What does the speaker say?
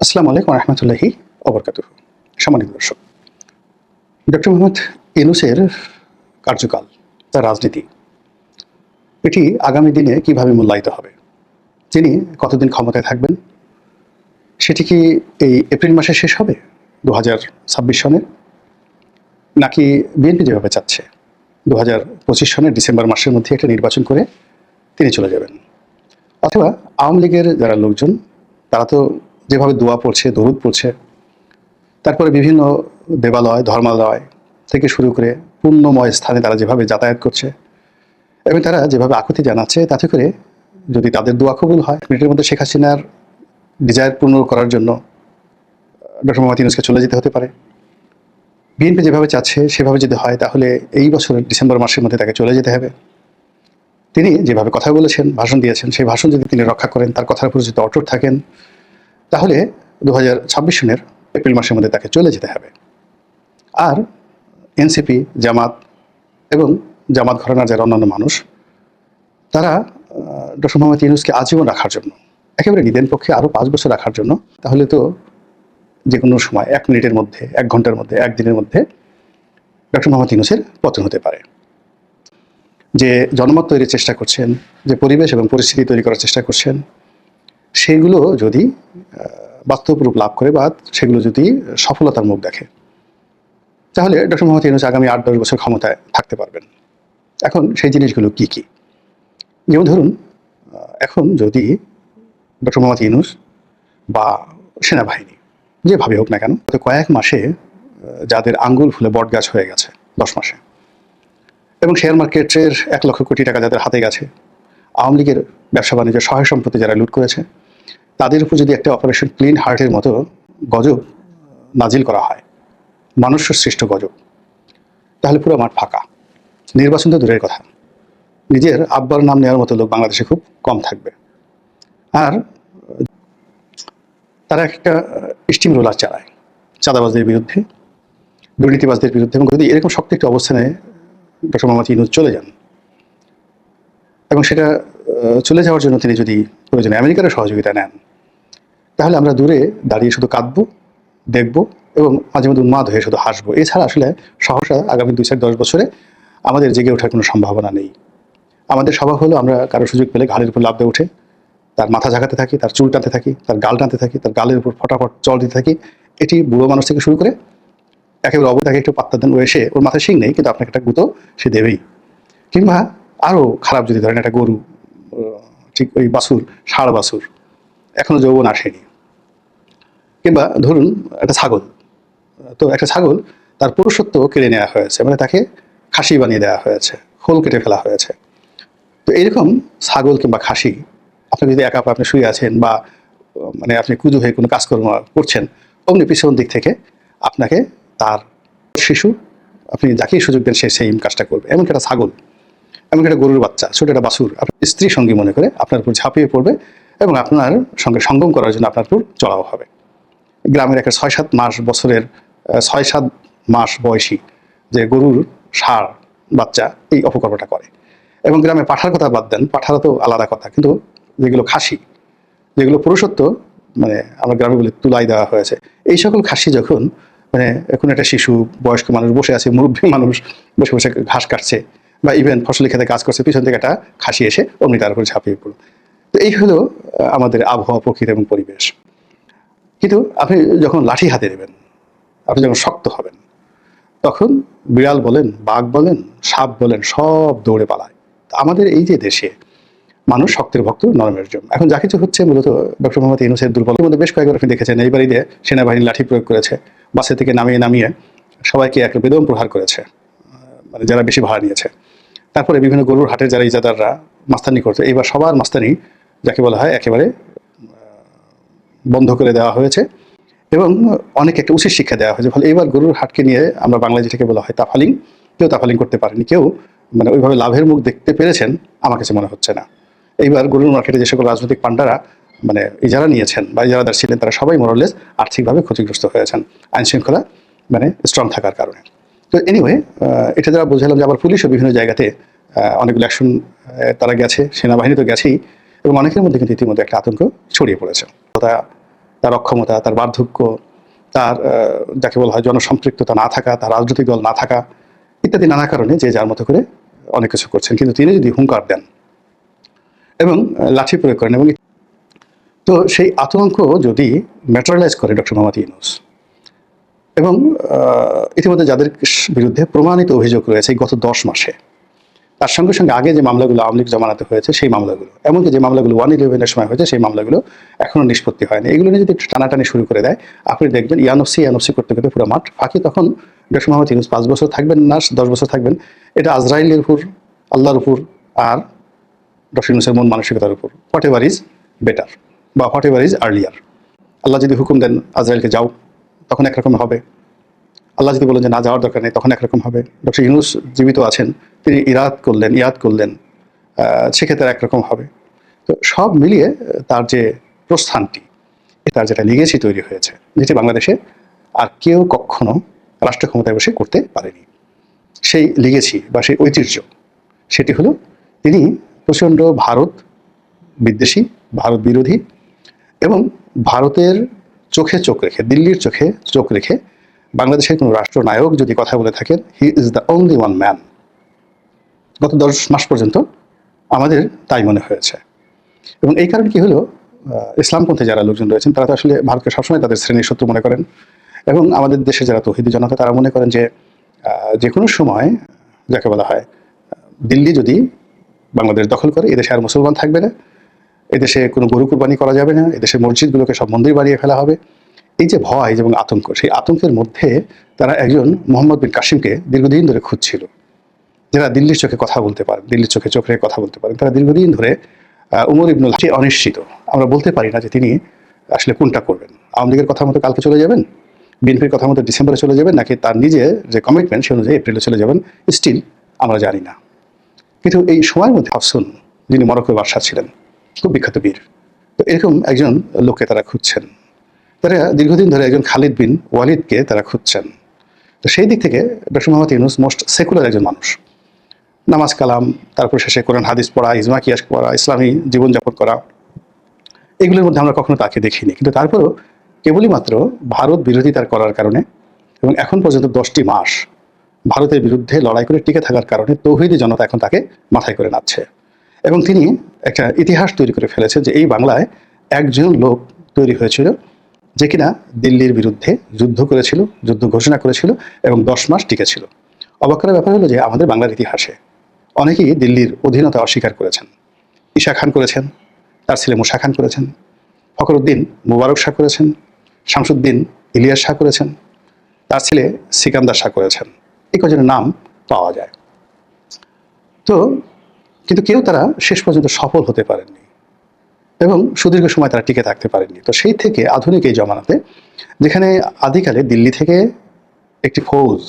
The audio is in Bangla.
আসসালামু আলাইকুম রহমতুল্লাহি অবরকাত সম্মানিত দর্শক, ডক্টর মোহাম্মদ ইনুসের কার্যকাল, তার রাজনীতি, এটি আগামী দিনে কীভাবে মূল্যায়িত হবে, তিনি কতদিন ক্ষমতায় থাকবেন, সেটি কি এই এপ্রিল মাসে শেষ হবে দু হাজার ছাব্বিশ সনের নাকি বিএনপি যেভাবে চাচ্ছে দু হাজার পঁচিশ সনের ডিসেম্বর মাসের মধ্যে একটা নির্বাচন করে তিনি চলে যাবেন? অথবা আওয়ামী লীগের যারা লোকজন, তারা তো যেভাবে দোয়া পড়ছে, দরুদ পড়ছে, তারপরে বিভিন্ন দেবালয়, ধর্মালয় থেকে শুরু করে পুণ্যময় স্থানে তারা যেভাবে যাতায়াত করছে এবং তারা যেভাবে আকুতি জানাচ্ছে, তাতে করে যদি তাদের দোয়া কবুল হয়, মিনিটের মধ্যে শেখ হাসিনার ডিজায়ার পূর্ণ করার জন্য ডক্টর মোহাম্মদ ইউনুসকে চলে যেতে হতে পারে। বিএনপি যেভাবে চাচ্ছে, সেভাবে যদি হয়, তাহলে এই বছর ডিসেম্বর মাসের মধ্যে তাকে চলে যেতে হবে। তিনি যেভাবে কথা বলেছেন, ভাষণ দিয়েছেন, সেই ভাষণ যদি তিনি রক্ষা করেন, তার কথার উপর যদি অটুট থাকেন তাহলে দু হাজার ছাব্বিশ সনের এপ্রিল মাসের মধ্যে তাকে চলে যেতে হবে। আর এনসিপি, জামাত এবং জামাত ঘরানার যারা অন্যান্য মানুষ, তারা ডক্টর মোহাম্মদ ইউনুসকে আজীবন রাখার জন্য, একেবারে নিদেন পক্ষে আরও পাঁচ বছর রাখার জন্য, তাহলে তো যে কোনো সময় এক মিনিটের মধ্যে, এক ঘণ্টার মধ্যে একদিনের মধ্যে ডক্টর মোহাম্মদ ইউনুসের পতন হতে পারে। যে জনমত তৈরির চেষ্টা করছেন, যে পরিবেশ এবং পরিস্থিতি তৈরি করার চেষ্টা করছেন সেগুলো যদি বাস্তব রূপ লাভ করে বা সেগুলো যদি সফলতার মুখ দেখে, তাহলে ডক্টর মোহাম্মদ ইউনুস আগামী আট দশ বছর ক্ষমতায় থাকতে পারবেন। এখন সেই জিনিসগুলো কি কি? যেমন ধরুন এখন যদি ডক্টর মোহাম্মদ ইউনুস বা সেনাবাহিনী, যেভাবে হোক না কেন, গত কয়েক মাসে যাদের আঙ্গুল ফুলে বট গাছ হয়ে গেছে, দশ মাসে, এবং শেয়ার মার্কেটের এক লক্ষ কোটি টাকা যাদের হাতে গেছে, আওয়ামী লীগের ব্যবসা বাণিজ্য সহায় সম্পত্তি যারা লুট করেছে তাদের উপর যদি একটা অপারেশন ক্লিন হার্টের মতো গজব নাজিল করা হয় মানুষের সৃষ্ট গজব, তাহলে পুরো মাঠ ফাঁকা। নির্বাচন তো দূরের কথা। নিজের আব্বার নাম নেওয়ার মতো লোক বাংলাদেশে খুব কম থাকবে। আর তারা একটা স্টিম রোলার চালায়, চাঁদাবাজদের বিরুদ্ধে, দুর্নীতিবাজদের বিরুদ্ধে। এবং যদি এরকম শক্ত একটি অবস্থানে ডক্টর মোহাম্মদ ইউনুস চলে যান, এবং সেটা চলে যাওয়ার জন্য তিনি যদি প্রয়োজনে আমেরিকার সহযোগিতা নেন। তাহলে আমরা দূরে দাঁড়িয়ে শুধু কাঁদবো, দেখব এবং মাঝে মধ্যে উন্মাদ হয়ে শুধু হাসবো। এছাড়া আসলে সহসা আগামী দুই চার দশ বছরে আমাদের জেগে ওঠার কোনো সম্ভাবনা নেই। আমাদের স্বভাব হলো আমরা কারও সুযোগ পেলে ঘাড়ের উপর লাভ দিয়ে উঠে, তার মাথা ঝাঁকাতে থাকি, তার চুল টানতে থাকি, তার গাল টানতে থাকি, তার গালের উপর ফটাফট জল দিতে থাকি। এটি বুড়ো মানুষ থেকে শুরু করে একেবারে অবতাকে একটু পাত্তা দেন। ও এসে ওর মাথায় শিং নেই, কিন্তু আপনাকে একটা গুঁতো সে দেবেই। কিংবা আরও খারাপ যদি ধরেন একটা গরু ঠিক ওই বাছুর ষাঁড় বাছুর এখনও যৌবন আসেনি। কিংবা ধরুন একটা ছাগল। তো একটা ছাগল তার পুরুষত্ব কেড়ে নেওয়া হয়েছে মানে তাকে খাসি বানিয়ে দেওয়া হয়েছে, খোল কেটে ফেলা হয়েছে। তো এইরকম ছাগল কিংবা খাসি, আপনি যদি একা আপনি শুয়ে আছেন বা মানে আপনি কুজু হয়ে কোনো কাজকর্ম করছেন, অমনি পিছন দিক থেকে আপনাকে তার শিশু, আপনি যাকেই সুযোগ দেন সে সেই কাজটা করবে। এমনকি একটা ছাগল এমনকি একটা গরুর বাচ্চা, ছোট একটা বাছুর। আপনার স্ত্রী সঙ্গী মনে করে আপনার উপর ঝাঁপিয়ে পড়বে এবং আপনার সঙ্গে সঙ্গম করার জন্য আপনার উপর চড়াও হবে। গ্রামের একটা ছয় সাত মাস বছরের ছয় সাত মাস বয়সী যে গরুর ষাঁড় বাচ্চা এই অপকর্মটা করে। এবং গ্রামে পাঠার কথা বাদ দেন পাঠারা তো আলাদা কথা। কিন্তু যেগুলো খাসি, যেগুলো পুরুষত্ব মানে আমার গ্রামে বলে তুলাই দেওয়া হয়েছে, এই সকল খাসি যখন মানে এখন একটা শিশু, বয়স্ক মানুষ বসে আছে, মুরব্বী মানুষ বসে বসে ঘাস কাটছে বা ইভেন ফসলি খেতে কাজ করছে, পিছন থেকে একটা খাসি এসে অমনি তার উপরে ঝাঁপিয়ে পড়ল। তো এই হলো আমাদের আবহাওয়া, প্রকৃতি এবং পরিবেশ। কিন্তু আপনি যখন লাঠি হাতে নেবেন, আপনি যখন শক্ত হবেন, তখন বিড়াল বলেন, বাঘ বলেন, সাপ বলেন, সব দৌড়ে পালায়। তা আমাদের এই যে দেশে মানুষ শক্তের ভক্ত, নরমের জন্য। এখন যা কিছু হচ্ছে, মূলত ডক্টর মোহাম্মদ ইউনুসের দুর্বল মধ্যে বেশ কয়েকবার আপনি দেখেছেন এইবার ঈদে সেনাবাহিনী লাঠি প্রয়োগ করেছে, বাসে থেকে নামিয়ে নামিয়ে সবাইকে একটা বেদম প্রহার করেছে মানে যারা বেশি ভাড়া নিয়েছে। তারপরে বিভিন্ন গরুর হাটের যারা ইজাদাররা মাস্তানি করতো এইবার সবার মাস্তানি যাকে বলা হয় একেবারে বন্ধ করে দেওয়া হয়েছে এবং অনেক একটা উচিত শিক্ষা দেওয়া হয়েছে। ফলে এবার গরুর হাটকে নিয়ে আমরা বাংলায় যেটাকে বলা হয় তাফালিং, কেউ তাফালিং করতে পারেনি, কেউ মানে ওইভাবে লাভের মুখ দেখতে পেরেছেন, আমার কাছে মনে হচ্ছে না। এইবার গরুর মার্কেটে যে সকল রাজনৈতিক পান্ডারা মানে ইজারা নিয়েছেন বা ইজারাদার ছিলেন, তারা সবাই মোরলেস আর্থিকভাবে ক্ষতিগ্রস্ত হয়েছেন। আইন শৃঙ্খলা মানে স্ট্রং থাকার কারণে। তো এনিওয়ে এটা যারা বোঝালাম যে আবার পুলিশও বিভিন্ন জায়গাতে অনেকগুলো অ্যাকশন তারা গেছে, সেনাবাহিনী তো গেছেই, এবং অনেকের মধ্যে কিন্তু ইতিমধ্যে একটা আতঙ্ক ছড়িয়ে পড়েছে। তার অক্ষমতা, তার বার্ধক্য, তার যাকে বলা হয় জনসম্পৃক্ততা না থাকা, তার রাজনৈতিক দল না থাকা, ইত্যাদি নানা কারণে যে যার মতো করে অনেক কিছু করছেন। কিন্তু তিনি যদি হুঙ্কার দেন এবং লাঠি প্রয়োগ করেন এবং তো সেই আতঙ্ক যদি ম্যাটারালাইজ করে ডক্টর মোহাম্মদ ইউনুস এবং ইতিমধ্যে যাদের বিরুদ্ধে প্রমাণিত অভিযোগ রয়েছে গত দশ মাসে, তার সঙ্গে সঙ্গে আগে যে মামলাগুলো আওয়ামী লীগ জমানাতে হয়েছে, সেই মামলাগুলো, এমনকি যে মামলাগুলো ওয়ান ইলেভেনের সময় হয়েছে, সেই মামলাগুলো এখনও নিষ্পত্তি হয়নি। এগুলো নিয়ে যদি একটু টানাটানি শুরু করে দেয়, আপনি দেখবেন ইয়ানফসি ইয়ানফসি করতে করতে পুরো মাঠ ফাঁকি। তখন ডক্টর মোহাম্মদ ইউনুস পাঁচ বছর থাকবেন না, দশ বছর থাকবেন। এটা আজরাইলের উপর, আল্লাহর উপর আর ডক্টর ইউনুসের মন মানসিকতার উপর। হোয়াট এভার ইজ বেটার বা হোয়াট এভার ইজ আর্লিয়ার? আল্লাহ যদি হুকুম দেন আজরাইলকে যাও। তখন একরকম হবে। আল্লাহ যদি বলেন যে না, যাওয়ার দরকার নেই, তখন একরকম হবে। ডক্টর ইউনুস জীবিত আছেন, তিনি ইরাদ করলেন, ইয়াদ করলেন সেক্ষেত্রে একরকম হবে। তো সব মিলিয়ে তার যে প্রস্থানটি তার যেটা লিগেসি তৈরি হয়েছে, যেটি বাংলাদেশে আর কেউ কখনো রাষ্ট্র ক্ষমতায় বসে করতে পারেনি। সেই লিগেছি বা সেই ঐতিহ্য, সেটি হলো তিনি প্রচণ্ড ভারত বিদ্বেষী, ভারত বিরোধী এবং ভারতের চোখে চোখ রেখে, দিল্লির চোখে চোখ রেখে বাংলাদেশের কোনো রাষ্ট্রনায়ক যদি কথা বলে থাকেন he is the only one man গত দশ মাস পর্যন্ত আমাদের তাই মনে হয়েছে। এবং এই কারণে কি হলো ইসলামপন্থী যারা লোকজন রয়েছেন, তারা তো আসলে ভারতকে সবসময় তাদের শ্রেণির শত্রু মনে করেন। এবং আমাদের দেশে যারা তহিদি জনতা, তারা মনে করেন যে যে কোনো সময়, যাকে বলা হয়, দিল্লি যদি বাংলাদেশ দখল করে এদেশে আর মুসলমান থাকবে না। এদেশে কোনো গরু কুরবানি করা যাবে না, এদেশের মসজিদগুলোকে সব মন্দির বাড়িয়ে ফেলা হবে। এই যে ভয় এবং আতঙ্ক, সেই আতঙ্কের মধ্যে তারা একজন মোহাম্মদ বিন কাসিমকে দীর্ঘদিন ধরে খুঁজছিল। যারা দিল্লির চোখে কথা বলতে পারেন দিল্লির চোখে চোখে কথা বলতে পারেন তারা দীর্ঘদিন ধরে উমর ইবনুল হাসি অনিশ্চিত। আমরা বলতে পারি না যে তিনি আসলে কোনটা করবেন। আওয়ামী লীগের কথা মতো কালকে চলে যাবেন? বিএনপির কথা মতো ডিসেম্বরে চলে যাবেন? নাকি তার নিজের যে কমিটমেন্ট সে অনুযায়ী এপ্রিলে চলে যাবেন? স্টিল আমরা জানি না। কিন্তু এই সময়ের মধ্যে, আফসুন, যিনি মরক্কোর বাদশাহ ছিলেন খুব বিখ্যাত বীর। তো এরকম একজন লোককে তারা খুঁজছেন। তারা দীর্ঘদিন ধরে একজন খালিদ বিন ওয়ালিদকে তারা খুঁজছেন। তো সেই দিক থেকে doctor Mohammad Yunus most secular একজন মানুষ। নামাজ কালাম, তারপর শেষে কোরআন, হাদিস পড়া, ইজমা, কিয়াস পড়া, ইসলামী জীবনযাপন করা। এগুলোর মধ্যে আমরা কখনো তাকে দেখিনি। কিন্তু তারপরও কেবলই মাত্র ভারত বিরোধিতার করার কারণে এবং এখন পর্যন্ত দশটি মাস ভারতের বিরুদ্ধে লড়াই করে টিকে থাকার কারণে তৌহিদি জনতা এখন তাকে মাথায় করে নাচ্ছে এবং তিনি একটা ইতিহাস তৈরি করে ফেলেছে যে এই বাংলায় একজন লোক তৈরি হয়েছিল যে কিনা দিল্লির বিরুদ্ধে যুদ্ধ করেছিল, যুদ্ধ ঘোষণা করেছিল এবং দশ মাস টিকেছিল অবাক করার ব্যাপার হলো যে আমাদের বাংলার ইতিহাসে অনেকেই দিল্লির অধীনতা অস্বীকার করেছেন। ঈশা খান করেছেন, তার ছেলে মুসা খান করেছেন, ফখরুদ্দিন মুবারক শাহ করেছেন, শামসুদ্দিন ইলিয়াস শাহ করেছেন, তার ছেলে সিকান্দার শাহ করেছেন। এই কজনের নাম পাওয়া যায়। তো কিন্তু কেউ তারা শেষ পর্যন্ত সফল হতে পারেননি এবং সুদীর্ঘ সময় তারা টিকে থাকতে পারেননি। তো সেই থেকে আধুনিক এই জমানাতে যেখানে আদিকালে দিল্লি থেকে একটি ফৌজ